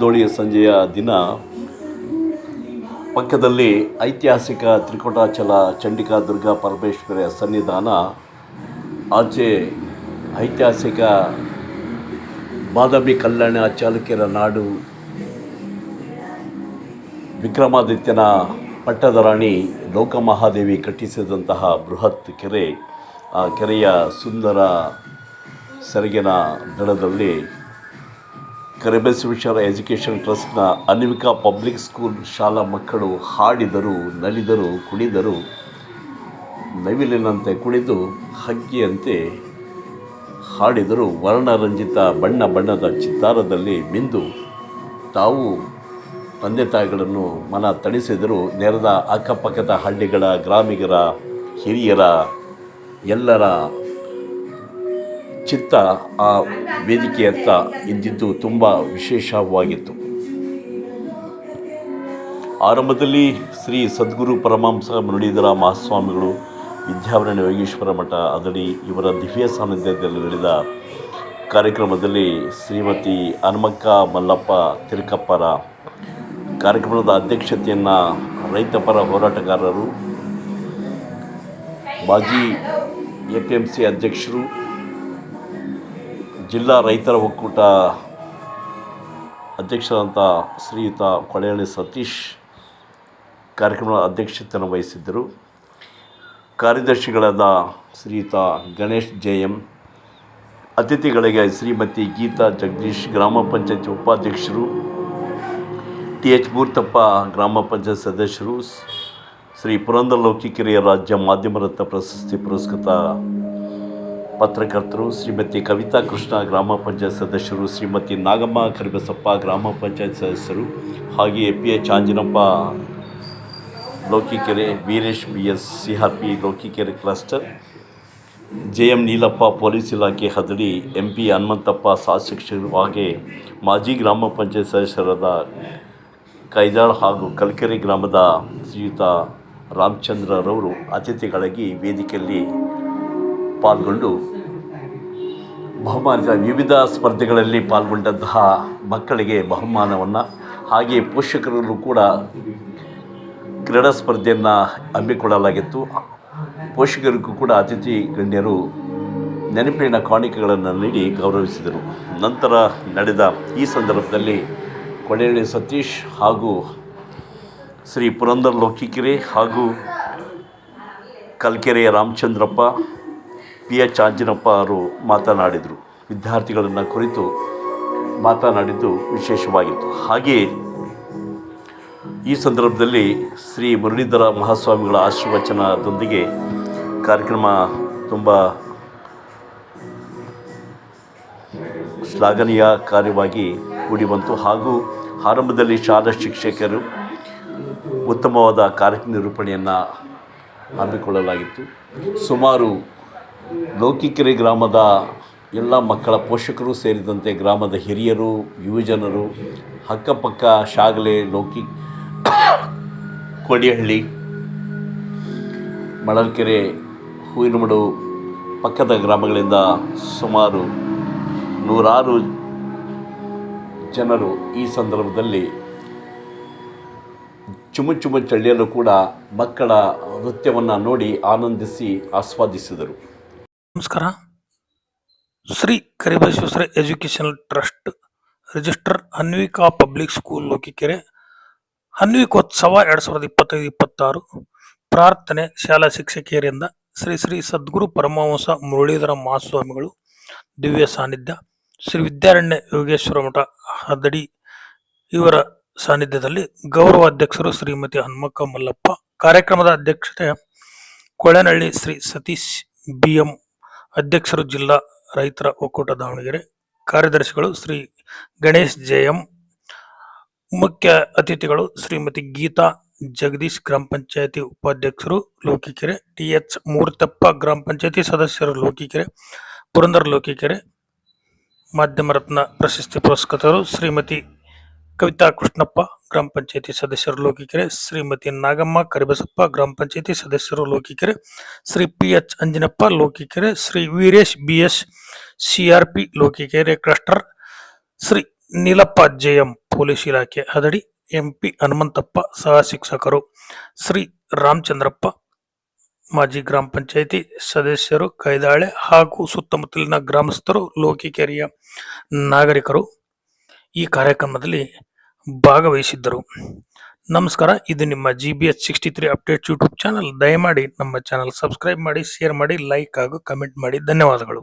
ದೋಳಿ ಸಂಜೆಯ ದಿನ ಪಕ್ಕದಲ್ಲಿ ಐತಿಹಾಸಿಕ ತ್ರಿಕೋಟಾಚಲ ಚಂಡಿಕಾ ದುರ್ಗಾ ಪರಮೇಶ್ವರಿಯ ಸನ್ನಿಧಾನ, ಆಚೆ ಐತಿಹಾಸಿಕ ಬಾದಾಮಿ ಕಲ್ಯಾಣ ಚಾಲುಕ್ಯರ ನಾಡು, ವಿಕ್ರಮಾದಿತ್ಯನ ಪಟ್ಟದ ರಾಣಿ ಲೋಕಮಹಾದೇವಿ ಕಟ್ಟಿಸಿದಂತಹ ಬೃಹತ್ ಕೆರೆ. ಆ ಕೆರೆಯ ಸುಂದರ ಸೆರಗಿನ ದಡದಲ್ಲಿ ಕರಿಬಸವೇಶ್ವರ ಎಜುಕೇಷನ್ ಟ್ರಸ್ಟ್ನ ಅನ್ವಿಕಾ ಪಬ್ಲಿಕ್ ಸ್ಕೂಲ್ ಶಾಲಾ ಮಕ್ಕಳು ಹಾಡಿದರು, ನಲಿದರು, ಕುಣಿದರು, ನವಿಲಿನಂತೆ ಕುಣಿದು ಹಕ್ಕಿಯಂತೆ ಹಾಡಿದರು. ವರ್ಣರಂಜಿತ ಬಣ್ಣ ಬಣ್ಣದ ಚಿತ್ತಾರದಲ್ಲಿ ಮಿಂದು ತಾವು ತಂದೆ ತಾಯಿಗಳನ್ನು ಮನ ತಣಿಸಿದರು. ನೆರೆದ ಅಕ್ಕಪಕ್ಕದ ಹಳ್ಳಿಗಳ ಗ್ರಾಮಿಗರ, ಹಿರಿಯರ, ಎಲ್ಲರ ಚಿತ್ತ ಆ ವೇದಿಕೆಯತ್ತ ಇದ್ದಿದ್ದು ತುಂಬ ವಿಶೇಷವಾಗಿತ್ತು. ಆರಂಭದಲ್ಲಿ ಶ್ರೀ ಸದ್ಗುರು ಪರಮಾಂಸ ಮುರಳೀಧರ ಮಹಾಸ್ವಾಮಿಗಳು ವಿದ್ಯಾವರಣ್ಯ ಯೋಗೇಶ್ವರ ಮಠ ಅದಡಿ ಇವರ ದಿವ್ಯ ಸಾನ್ನಿಧ್ಯದಲ್ಲಿ ನಡೆದ ಕಾರ್ಯಕ್ರಮದಲ್ಲಿ ಶ್ರೀಮತಿ ಹನುಮಕ್ಕ ಮಲ್ಲಪ್ಪ ತಿರುಕಪ್ಪರ ಕಾರ್ಯಕ್ರಮದ ಅಧ್ಯಕ್ಷತೆಯನ್ನು ರೈತಪರ ಹೋರಾಟಗಾರರು ಮಾಜಿ ಎ ಪಿ ಎಂ ಸಿ ಅಧ್ಯಕ್ಷರು ಜಿಲ್ಲಾ ರೈತರ ಒಕ್ಕೂಟ ಅಧ್ಯಕ್ಷರಾದಂಥ ಶ್ರೀಯುತ ಕೊಳೆಹಳ್ಳಿ ಸತೀಶ್ ಕಾರ್ಯಕ್ರಮದ ಅಧ್ಯಕ್ಷತೆಯನ್ನು ವಹಿಸಿದ್ದರು. ಕಾರ್ಯದರ್ಶಿಗಳಾದ ಶ್ರೀಯುತ ಗಣೇಶ್ ಜೆ ಎಂ ಅತಿಥಿಗಳಿಗೆ ಶ್ರೀಮತಿ ಗೀತಾ ಜಗದೀಶ್ ಗ್ರಾಮ ಪಂಚಾಯತಿ ಉಪಾಧ್ಯಕ್ಷರು ಟಿ ಎಚ್ ಮೂರ್ತಪ್ಪ ಗ್ರಾಮ ಪಂಚಾಯತ್ ಸದಸ್ಯರು, ಶ್ರೀ ಪುರಂದರ ಲೌಕಿಕೆರೆಯ ರಾಜ್ಯ ಮಾಧ್ಯಮ ರತ್ನ ಪ್ರಶಸ್ತಿ ಪುರಸ್ಕೃತ ಪತ್ರಕರ್ತರು, ಶ್ರೀಮತಿ ಕವಿತಾ ಕೃಷ್ಣ ಗ್ರಾಮ ಪಂಚಾಯತ್ ಸದಸ್ಯರು, ಶ್ರೀಮತಿ ನಾಗಮ್ಮ ಕರಿಬಸಪ್ಪ ಗ್ರಾಮ ಪಂಚಾಯತ್ ಸದಸ್ಯರು ಹಾಗೆಯೇ P H Anjanappa, Lokikere Veeresh B S C R P, Lokikere cluster, J M Neelappa police ಇಲಾಖೆ ಹದಡಿ, ಎಂ ಪಿ ಹನುಮಂತಪ್ಪ ಸಹ ಶಿಕ್ಷಕರು ಹಾಗೆ ಮಾಜಿ ಗ್ರಾಮ ಪಂಚಾಯತ್ ಸದಸ್ಯರಾದ ಕೈದಾಳ್ ಹಾಗೂ ಕಲ್ಕೆರೆ ಗ್ರಾಮದ ಶ್ರೀಯುತ ರಾಮಚಂದ್ರರವರು ಅತಿಥಿಗಳಾಗಿ ವೇದಿಕೆಯಲ್ಲಿ ಪಾಲ್ಗೊಂಡು ಬಹುಮಾನ ವಿವಿಧ ಸ್ಪರ್ಧೆಗಳಲ್ಲಿ ಪಾಲ್ಗೊಂಡಂತಹ ಮಕ್ಕಳಿಗೆ ಬಹುಮಾನವನ್ನು ಹಾಗೆ ಪೋಷಕರಲ್ಲೂ ಕೂಡ ಕ್ರೀಡಾ ಸ್ಪರ್ಧೆಯನ್ನು ಹಮ್ಮಿಕೊಳ್ಳಲಾಗಿತ್ತು. ಪೋಷಕರಿಗೂ ಕೂಡ ಅತಿಥಿ ಗಣ್ಯರು ನೆನಪಿನ ಕಾಣಿಕೆಗಳನ್ನು ನೀಡಿ ಗೌರವಿಸಿದರು. ನಂತರ ನಡೆದ ಈ ಸಂದರ್ಭದಲ್ಲಿ ಕೊಳೆಹಳ್ಳಿ ಸತೀಶ್ ಹಾಗೂ ಶ್ರೀ ಪುರಂದರ್ ಲೋಕಿಕೆರೆ ಹಾಗೂ ಕಲ್ಕೆರೆಯ ರಾಮಚಂದ್ರಪ್ಪ ಪಿ ಎಚ್ ಅಂಜಿನಪ್ಪ ಅವರು ಮಾತನಾಡಿದರು. ವಿದ್ಯಾರ್ಥಿಗಳನ್ನು ಕುರಿತು ಮಾತನಾಡಿದ್ದು ವಿಶೇಷವಾಗಿತ್ತು. ಹಾಗೆಯೇ ಈ ಸಂದರ್ಭದಲ್ಲಿ ಶ್ರೀ ಮುರಳೀಧರ ಮಹಾಸ್ವಾಮಿಗಳ ಆಶೀರ್ವಚನದೊಂದಿಗೆ ಕಾರ್ಯಕ್ರಮ ತುಂಬ ಶ್ಲಾಘನೀಯ ಕಾರ್ಯವಾಗಿ ಕೂಡಿಬಂತು ಹಾಗೂ ಆರಂಭದಲ್ಲಿ ಶಾಲಾ ಶಿಕ್ಷಕರು ಉತ್ತಮವಾದ ಕಾರ್ಯನಿರೂಪಣೆಯನ್ನು ಹಮ್ಮಿಕೊಳ್ಳಲಾಗಿತ್ತು ಸುಮಾರು ಲೌಕಿಕೆರೆ ಗ್ರಾಮದ ಎಲ್ಲ ಮಕ್ಕಳ ಪೋಷಕರು ಸೇರಿದಂತೆ ಗ್ರಾಮದ ಹಿರಿಯರು, ಯುವಜನರು, ಅಕ್ಕಪಕ್ಕ ಶಾಗಲೆ, ಲೌಕಿ, ಕೋಡಿಹಳ್ಳಿ, ಮಳಲ್ಕೆರೆ, ಹೂವಿನಮಡು ಪಕ್ಕದ ಗ್ರಾಮಗಳಿಂದ ಸುಮಾರು ನೂರಾರು ಜನರು ಈ ಸಂದರ್ಭದಲ್ಲಿ ಚುಮು ಚುಮು ಚಳಿಯಲ್ಲೂ ಕೂಡ ಮಕ್ಕಳ ನೃತ್ಯವನ್ನು ನೋಡಿ ಆನಂದಿಸಿ ಆಸ್ವಾದಿಸಿದರು. ನಮಸ್ಕಾರ. Shri Karibasaveshwara educational trust register Anvika public school, Lokikere. ಅನ್ವಿಕೋತ್ಸವ ಎರಡ್ ಸಾವಿರದ ಇಪ್ಪತ್ತೈದು, ಇಪ್ಪತ್ತಾರು. ಪ್ರಾರ್ಥನೆ ಶಾಲಾ ಶಿಕ್ಷಕಿಯರಿಂದ ಶ್ರೀ ಶ್ರೀ ಸದ್ಗುರು ಪರಮಹಂಸ ಮುರಳೀಧರ ಮಹಾಸ್ವಾಮಿಗಳು ದಿವ್ಯ ಸಾನ್ನಿಧ್ಯ. ಶ್ರೀ ವಿದ್ಯಾರಣ್ಯ ಯೋಗೇಶ್ವರ ಮಠ ಹದಡಿ ಇವರ ಸಾನ್ನಿಧ್ಯದಲ್ಲಿ ಗೌರವ ಅಧ್ಯಕ್ಷರು ಶ್ರೀಮತಿ ಹನುಮಕ್ಕ ಮಲ್ಲಪ್ಪ, ಕಾರ್ಯಕ್ರಮದ ಅಧ್ಯಕ್ಷತೆ ಕೊಳೆನಹಳ್ಳಿ ಶ್ರೀ ಸತೀಶ್ ಬಿಎಂ ಅಧ್ಯಕ್ಷರು ಜಿಲ್ಲಾ ರೈತರ ಒಕ್ಕೂಟ ದಾವಣಗೆರೆ ಕಾರ್ಯದರ್ಶಿಗಳು ಶ್ರೀ ಗಣೇಶ್ ಜೆಎಂ, ಮುಖ್ಯ ಅತಿಥಿಗಳು ಶ್ರೀಮತಿ ಗೀತಾ ಜಗದೀಶ್ ಗ್ರಾಮ ಪಂಚಾಯತಿ ಉಪಾಧ್ಯಕ್ಷರು ಲೋಕಿಕೆರೆ, ಟಿ ಎಚ್ ಮೂರ್ತಪ್ಪ ಗ್ರಾಮ ಪಂಚಾಯತಿ ಸದಸ್ಯರು ಲೋಕಿಕೆರೆ, ಪುರಂದರ್ ಲೋಕಿಕೆರೆ, ಮಾಧ್ಯಮ ರತ್ನ ಪ್ರಶಸ್ತಿ ಪುರಸ್ಕೃತರು ಶ್ರೀಮತಿ ಕವಿತಾ ಕೃಷ್ಣಪ್ಪ, ಗ್ರಾಮ ಪಂಚಾಯತಿ ಸದಸ್ಯರು ಲೋಕಿಕೆರೆ, ಶ್ರೀಮತಿ ನಾಗಮ್ಮ ಕರಿಬಸಪ್ಪ, ಗ್ರಾಮ ಪಂಚಾಯತಿ ಸದಸ್ಯರು Lokikere, Shri P H Anjanappa Lokikere, Shri Veeresh B S CRP Lokikere cluster, Shri Neelappa JM police ಇಲಾಖೆ ಹದಡಿ, ಎಂಪಿ ಹನುಮಂತಪ್ಪ ಸಹ ಶಿಕ್ಷಕರು, ಶ್ರೀ ರಾಮಚಂದ್ರಪ್ಪ ಮಾಜಿ ಗ್ರಾಮ ಪಂಚಾಯಿತಿ ಸದಸ್ಯರು, ಕೈದಾಳೆ ಹಾಗೂ ಸುತ್ತಮುತ್ತಲಿನ ಗ್ರಾಮಸ್ಥರು, ಲೋಕಿಕೆರೆಯ ನಾಗರಿಕರು. ಈ ಕಾರ್ಯಕ್ರಮದಲ್ಲಿ ಭಾಗವಹಿಸಿದ್ದರು. ನಮಸ್ಕಾರ, ಇದು ನಿಮ್ಮ G B S sixty three updates YouTube channel ದಯಮಾಡಿ ನಮ್ಮ ಚಾನಲ್ ಸಬ್ಸ್ಕ್ರೈಬ್ ಮಾಡಿ ಶೇರ್ ಮಾಡಿ ಲೈಕ್ ಹಾಗೂ ಕಮೆಂಟ್ ಮಾಡಿ. ಧನ್ಯವಾದಗಳು.